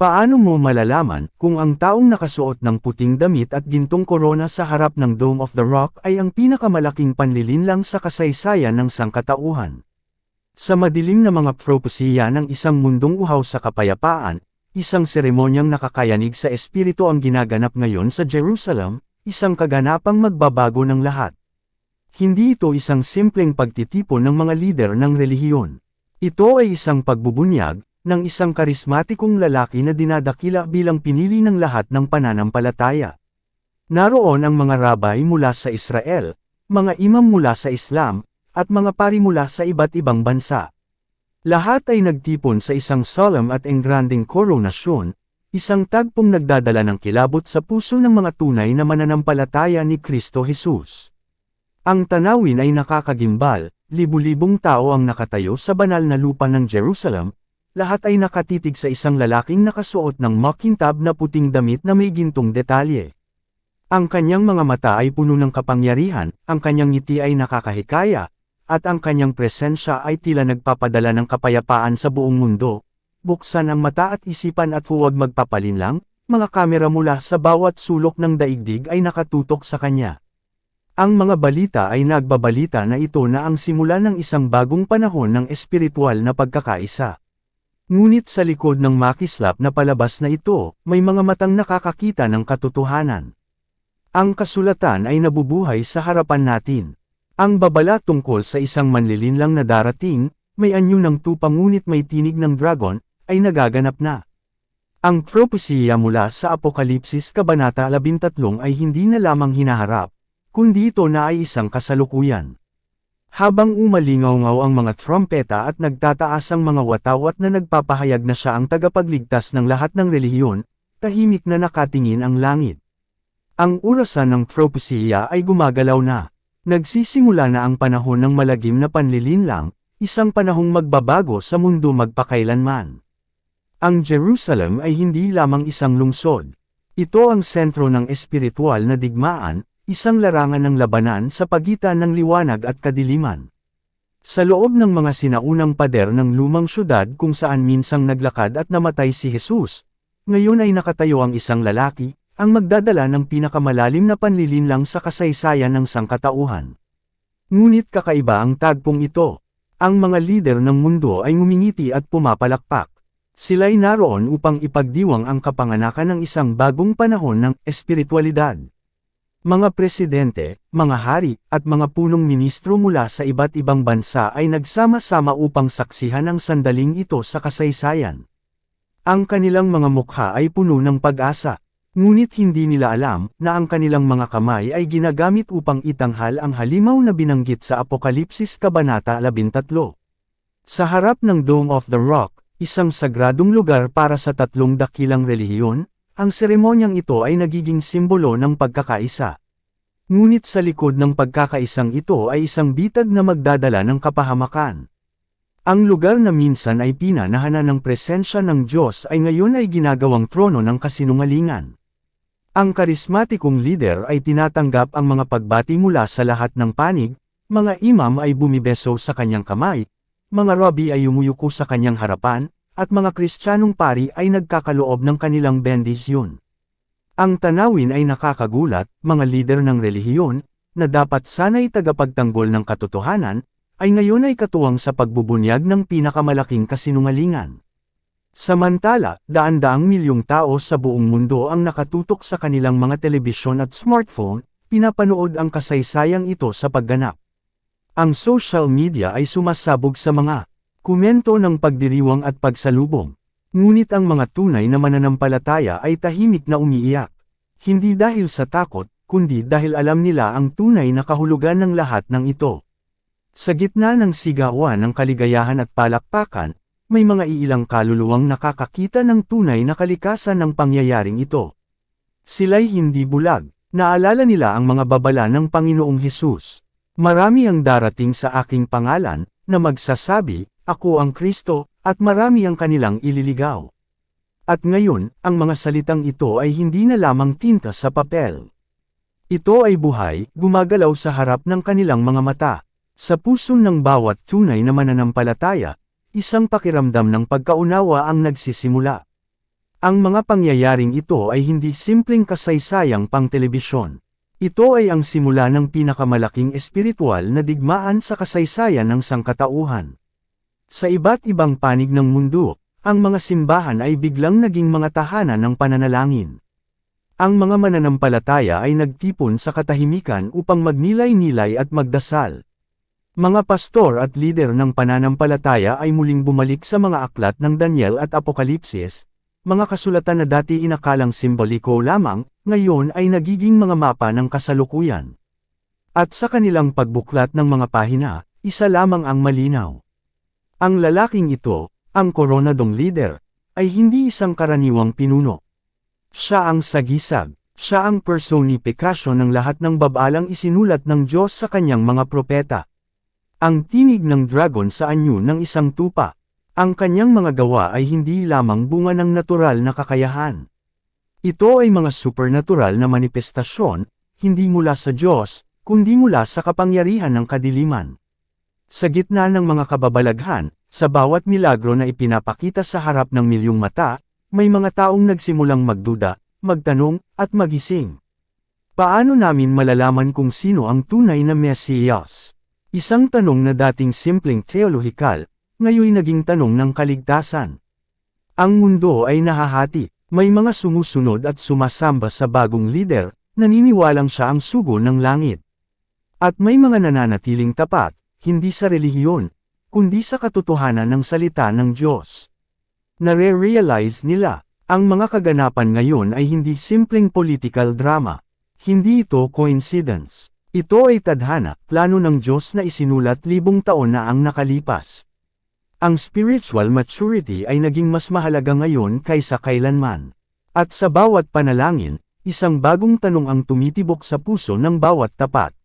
Paano mo malalaman kung ang taong nakasuot ng puting damit at gintong korona sa harap ng Dome of the Rock ay ang pinakamalaking panlilinlang sa kasaysayan ng sangkatauhan? Sa madilim na mga propesiya ng isang mundong uhaw sa kapayapaan, isang seremonyang nakakayanig sa espiritu ang ginaganap ngayon sa Jerusalem, isang kaganapang magbabago ng lahat. Hindi ito isang simpleng pagtitipon ng mga lider ng relihiyon. Ito ay isang pagbubunyag, ng isang karismatikong lalaki na dinadakila bilang pinili ng lahat ng pananampalataya. Naroon ang mga rabay mula sa Israel, mga imam mula sa Islam, at mga pari mula sa iba't ibang bansa. Lahat ay nagtipon sa isang solemn at engranding koronasyon, isang tagpong nagdadala ng kilabot sa puso ng mga tunay na mananampalataya ni Kristo Jesus. Ang tanawin ay nakakagimbal, libu-libong tao ang nakatayo sa banal na lupa ng Jerusalem, lahat ay nakatitig sa isang lalaking nakasuot ng makintab na puting damit na may gintong detalye. Ang kanyang mga mata ay puno ng kapangyarihan, ang kanyang ngiti ay nakakahikaya, at ang kanyang presensya ay tila nagpapadala ng kapayapaan sa buong mundo. Buksan ang mata at isipan at huwag magpapalinlang, mga kamera mula sa bawat sulok ng daigdig ay nakatutok sa kanya. Ang mga balita ay nagbabalita na ito na ang simula ng isang bagong panahon ng espiritual na pagkakaisa. Ngunit sa likod ng makislap na palabas na ito, may mga matang nakakakita ng katotohanan. Ang kasulatan ay nabubuhay sa harapan natin. Ang babala tungkol sa isang manlilinlang na darating, may anyo ng tupa ngunit may tinig ng dragon, ay nagaganap na. Ang propesiya mula sa Apokalipsis Kabanata 13 ay hindi na lamang hinaharap, kundi ito na ay isang kasalukuyan. Habang umalingaw-ngaw ang mga trompeta at nagtataas ang mga watawat na nagpapahayag na siya ang tagapagligtas ng lahat ng relihiyon, tahimik na nakatingin ang langit. Ang urasan ng propesiya ay gumagalaw na. Nagsisimula na ang panahon ng malagim na panlilinlang, isang panahong magbabago sa mundo magpakailanman. Ang Jerusalem ay hindi lamang isang lungsod. Ito ang sentro ng espiritual na digmaan, isang larangan ng labanan sa pagitan ng liwanag at kadiliman. Sa loob ng mga sinaunang pader ng lumang syudad kung saan minsang naglakad at namatay si Jesus, ngayon ay nakatayo ang isang lalaki, ang magdadala ng pinakamalalim na panlilinlang sa kasaysayan ng sangkatauhan. Ngunit kakaiba ang tagpong ito. Ang mga lider ng mundo ay ngumingiti at pumapalakpak. Sila'y naroon upang ipagdiwang ang kapanganakan ng isang bagong panahon ng espiritualidad. Mga presidente, mga hari, at mga punong ministro mula sa iba't ibang bansa ay nagsama-sama upang saksihan ang sandaling ito sa kasaysayan. Ang kanilang mga mukha ay puno ng pag-asa, ngunit hindi nila alam na ang kanilang mga kamay ay ginagamit upang itanghal ang halimaw na binanggit sa Apokalipsis Kabanata 13. Sa harap ng Dome of the Rock, isang sagradong lugar para sa tatlong dakilang relihiyon, ang seremonyang ito ay nagiging simbolo ng pagkakaisa. Ngunit sa likod ng pagkakaisang ito ay isang bitag na magdadala ng kapahamakan. Ang lugar na minsan ay pinanahanan ng presensya ng Diyos ay ngayon ay ginagawang trono ng kasinungalingan. Ang karismatikong leader ay tinatanggap ang mga pagbati mula sa lahat ng panig, mga imam ay bumibeso sa kanyang kamay, mga rabbi ay umuyuko sa kanyang harapan, at mga Kristiyanong pari ay nagkakaloob ng kanilang bendisyon. Ang tanawin ay nakakagulat, mga lider ng relihiyon, na dapat sana'y tagapagtanggol ng katotohanan, ay ngayon ay katuwang sa pagbubunyag ng pinakamalaking kasinungalingan. Samantala, daan-daang milyong tao sa buong mundo ang nakatutok sa kanilang mga telebisyon at smartphone, pinapanood ang kasaysayang ito sa pagganap. Ang social media ay sumasabog sa mga Komento ng pagdiriwang at pagsalubong. Ngunit ang mga tunay na mananampalataya ay tahimik na umiiyak. Hindi dahil sa takot, kundi dahil alam nila ang tunay na kahulugan ng lahat ng ito. Sa gitna ng sigawan ng kaligayahan at palakpakan, may mga iilang kaluluwang nakakakita ng tunay na kalikasan ng pangyayaring ito. Sila'y hindi bulag, naalala nila ang mga babala ng Panginoong Hesus. Marami ang darating sa aking pangalan, na magsasabi, ako ang Kristo, at marami ang kanilang ililigaw. At ngayon, ang mga salitang ito ay hindi na lamang tinta sa papel. Ito ay buhay, gumagalaw sa harap ng kanilang mga mata. Sa puso ng bawat tunay na mananampalataya, isang pakiramdam ng pagkaunawa ang nagsisimula. Ang mga pangyayaring ito ay hindi simpleng kasaysayang pang telebisyon. Ito ay ang simula ng pinakamalaking espiritual na digmaan sa kasaysayan ng sangkatauhan. Sa iba't ibang panig ng mundo, ang mga simbahan ay biglang naging mga tahanan ng pananalangin. Ang mga mananampalataya ay nagtipon sa katahimikan upang magnilay-nilay at magdasal. Mga pastor at lider ng pananampalataya ay muling bumalik sa mga aklat ng Daniel at Apokalipsis, mga kasulatan na dati inakalang simboliko lamang, ngayon ay nagiging mga mapa ng kasalukuyan. At sa kanilang pagbuklat ng mga pahina, isa lamang ang malinaw. Ang lalaking ito, ang koronadong leader, ay hindi isang karaniwang pinuno. Siya ang sagisag, siya ang personifikasyon ng lahat ng babalang isinulat ng Diyos sa kanyang mga propeta. Ang tinig ng dragon sa anyo ng isang tupa, ang kanyang mga gawa ay hindi lamang bunga ng natural na kakayahan. Ito ay mga supernatural na manifestasyon, hindi mula sa Diyos, kundi mula sa kapangyarihan ng kadiliman. Sa gitna ng mga kababalaghan, sa bawat milagro na ipinapakita sa harap ng milyong mata, may mga taong nagsimulang magduda, magtanong, at magising. Paano namin malalaman kung sino ang tunay na Mesiyas? Isang tanong na dating simpleng theolohikal, ngayon naging tanong ng kaligtasan. Ang mundo ay nahahati, may mga sumusunod at sumasamba sa bagong lider, naniniwalang siya ang sugo ng langit. At may mga nananatiling tapat, hindi sa relihiyon, kundi sa katotohanan ng salita ng Diyos. Nare-realize nila, ang mga kaganapan ngayon ay hindi simpleng political drama. Hindi ito coincidence. Ito ay tadhana, plano ng Diyos na isinulat libong taon na ang nakalipas. Ang spiritual maturity ay naging mas mahalaga ngayon kaysa kailanman. At sa bawat panalangin, isang bagong tanong ang tumitibok sa puso ng bawat tapat.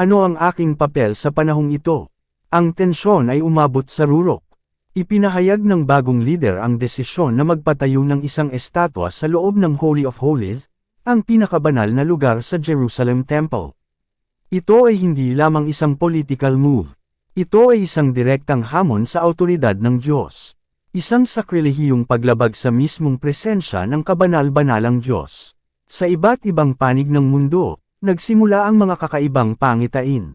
Ano ang aking papel sa panahong ito? Ang tensyon ay umabot sa rurok. Ipinahayag ng bagong leader ang desisyon na magpatayo ng isang estatwa sa loob ng Holy of Holies, ang pinakabanal na lugar sa Jerusalem Temple. Ito ay hindi lamang isang political move. Ito ay isang direktang hamon sa autoridad ng Diyos. Isang sakrilehiyong paglabag sa mismong presensya ng kabanal-banalang Diyos. Sa iba't ibang panig ng mundo, nagsimula ang mga kakaibang pangitain.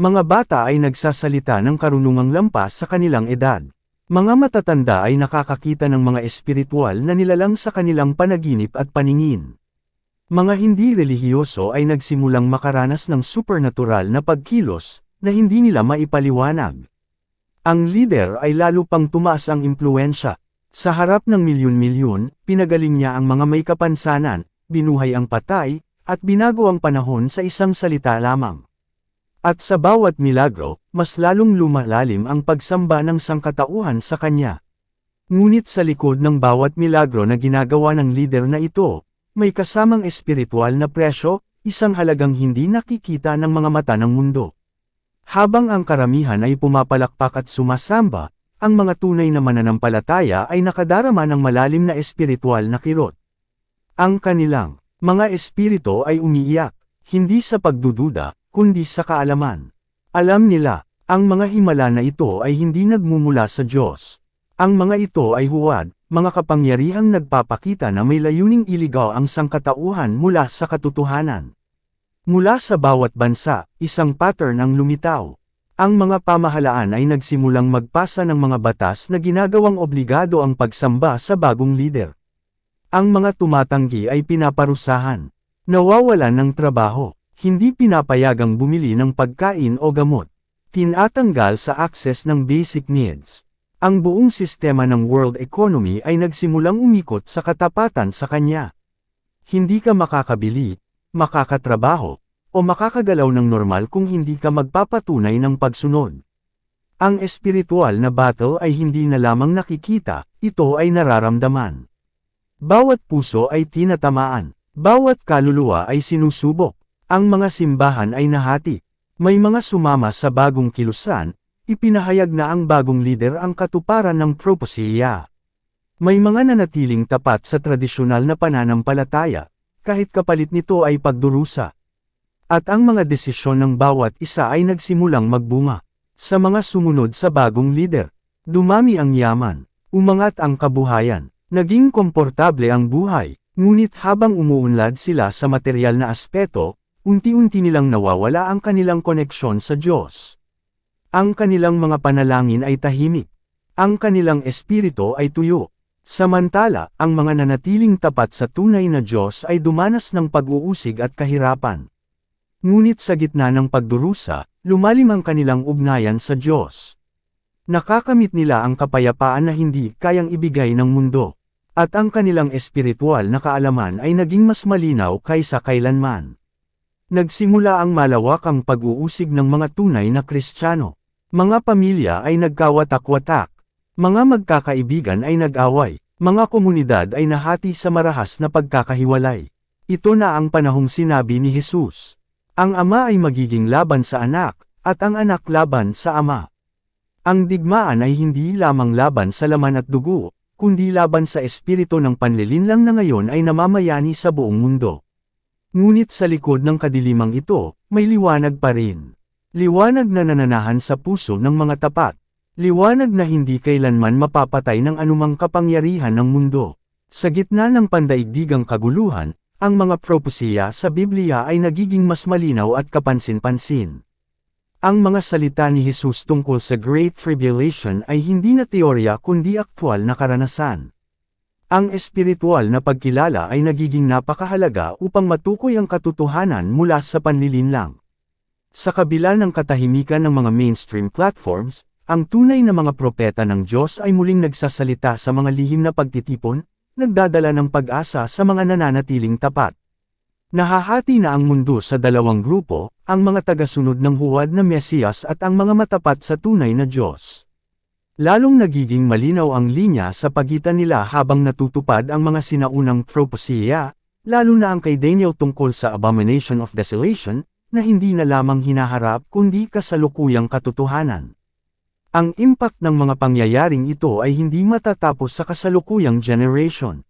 Mga bata ay nagsasalita ng karunungang lampas sa kanilang edad. Mga matatanda ay nakakakita ng mga espiritual na nilalang sa kanilang panaginip at paningin. Mga hindi relihiyoso ay nagsimulang makaranas ng supernatural na pagkilos, na hindi nila maipaliwanag. Ang leader ay lalo pang tumaas ang impluensya. Sa harap ng milyon-milyon, pinagaling niya ang mga may kapansanan, binuhay ang patay, at binago ang panahon sa isang salita lamang. At sa bawat milagro, mas lalong lumalalim ang pagsamba ng sangkatauhan sa kanya. Ngunit sa likod ng bawat milagro na ginagawa ng leader na ito, may kasamang espiritual na presyo, isang halagang hindi nakikita ng mga mata ng mundo. Habang ang karamihan ay pumapalakpak at sumasamba, ang mga tunay na mananampalataya ay nakadarama ng malalim na espiritual na kirot. Ang kanilang mga espirito ay umiiyak, hindi sa pagdududa, kundi sa kaalaman. Alam nila, ang mga himala na ito ay hindi nagmumula sa Diyos. Ang mga ito ay huwad, mga kapangyarihang nagpapakita na may layuning iligaw ang sangkatauhan mula sa katotohanan. Mula sa bawat bansa, isang pattern ang lumitaw. Ang mga pamahalaan ay nagsimulang magpasa ng mga batas na ginagawang obligado ang pagsamba sa bagong lider. Ang mga tumatanggi ay pinaparusahan. Nawawalan ng trabaho. Hindi pinapayagang bumili ng pagkain o gamot. Tinatanggal sa access ng basic needs. Ang buong sistema ng world economy ay nagsimulang umikot sa katapatan sa kanya. Hindi ka makakabili, makakatrabaho, o makakagalaw ng normal kung hindi ka magpapatunay ng pagsunod. Ang espiritual na battle ay hindi na lamang nakikita, ito ay nararamdaman. Bawat puso ay tinatamaan, bawat kaluluwa ay sinusubok, ang mga simbahan ay nahati. May mga sumama sa bagong kilusan, ipinahayag na ang bagong leader ang katuparan ng propesya. May mga nanatiling tapat sa tradisyonal na pananampalataya, kahit kapalit nito ay pagdurusa. At ang mga desisyon ng bawat isa ay nagsimulang magbunga. Sa mga sumunod sa bagong leader, dumami ang yaman, umangat ang kabuhayan, Naging komportable ang buhay, ngunit habang umuunlad sila sa material na aspeto, unti-unti nilang nawawala ang kanilang koneksyon sa Diyos. Ang kanilang mga panalangin ay tahimik. Ang kanilang espiritu ay tuyo. Samantala, ang mga nanatiling tapat sa tunay na Diyos ay dumanas ng pag-uusig at kahirapan. Ngunit sa gitna ng pagdurusa, lumalim ang kanilang ugnayan sa Diyos. Nakakamit nila ang kapayapaan na hindi kayang ibigay ng mundo. At ang kanilang espiritual na kaalaman ay naging mas malinaw kaysa kailanman. Nagsimula ang malawakang pag-uusig ng mga tunay na Kristiyano. Mga pamilya ay nagkawatak-watak. Mga magkakaibigan ay nag-away. Mga komunidad ay nahati sa marahas na pagkakahiwalay. Ito na ang panahong sinabi ni Jesus. Ang ama ay magiging laban sa anak, at ang anak laban sa ama. Ang digmaan ay hindi lamang laban sa laman at dugo, kundi laban sa espiritu ng panlilinlang na ngayon ay namamayani sa buong mundo. Ngunit sa likod ng kadilimang ito, may liwanag pa rin. Liwanag na nananahan sa puso ng mga tapat. Liwanag na hindi kailanman mapapatay ng anumang kapangyarihan ng mundo. Sa gitna ng pandaigdigang kaguluhan, ang mga propesiya sa Biblia ay nagiging mas malinaw at kapansin-pansin. Ang mga salita ni Jesus tungkol sa Great Tribulation ay hindi na teorya kundi aktwal na karanasan. Ang espiritual na pagkilala ay nagiging napakahalaga upang matukoy ang katotohanan mula sa panlilinlang. Sa kabila ng katahimikan ng mga mainstream platforms, ang tunay na mga propeta ng Diyos ay muling nagsasalita sa mga lihim na pagtitipon, nagdadala ng pag-asa sa mga nananatiling tapat. Nahahati na ang mundo sa dalawang grupo, ang mga tagasunod ng huwad na Mesiyas at ang mga matapat sa tunay na Diyos. Lalong nagiging malinaw ang linya sa pagitan nila habang natutupad ang mga sinaunang propesiya, lalo na ang kay Daniel tungkol sa Abomination of Desolation, na hindi na lamang hinaharap kundi kasalukuyang katotohanan. Ang impact ng mga pangyayaring ito ay hindi matatapos sa kasalukuyang generation.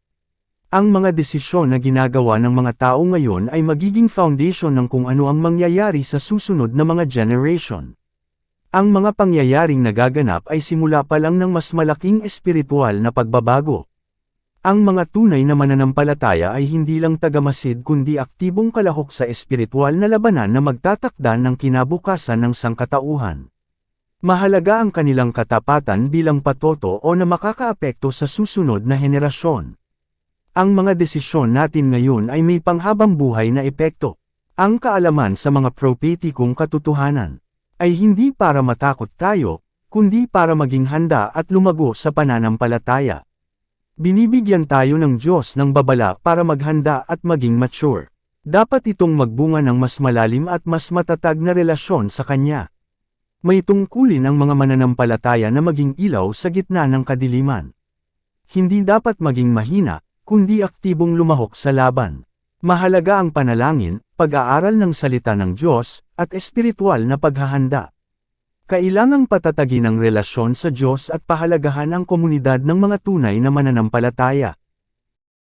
Ang mga desisyon na ginagawa ng mga tao ngayon ay magiging foundation ng kung ano ang mangyayari sa susunod na mga generation. Ang mga pangyayaring nagaganap ay simula pa lang ng mas malaking espiritual na pagbabago. Ang mga tunay na mananampalataya ay hindi lang tagamasid kundi aktibong kalahok sa espiritual na labanan na magtatakda ng kinabukasan ng sangkatauhan. Mahalaga ang kanilang katapatan bilang patoto o na makakaapekto sa susunod na henerasyon. Ang mga desisyon natin ngayon ay may panghabang buhay na epekto. Ang kaalaman sa mga propetikong katotohanan ay hindi para matakot tayo, kundi para maging handa at lumago sa pananampalataya. Binibigyan tayo ng Diyos ng babala para maghanda at maging mature. Dapat itong magbunga ng mas malalim at mas matatag na relasyon sa Kanya. May tungkulin ang mga mananampalataya na maging ilaw sa gitna ng kadiliman. Hindi dapat maging mahina, kundi aktibong lumahok sa laban. Mahalaga ang panalangin, pag-aaral ng salita ng Diyos, at espiritual na paghahanda. Kailangang patatagin ang relasyon sa Diyos at pahalagahan ang komunidad ng mga tunay na mananampalataya.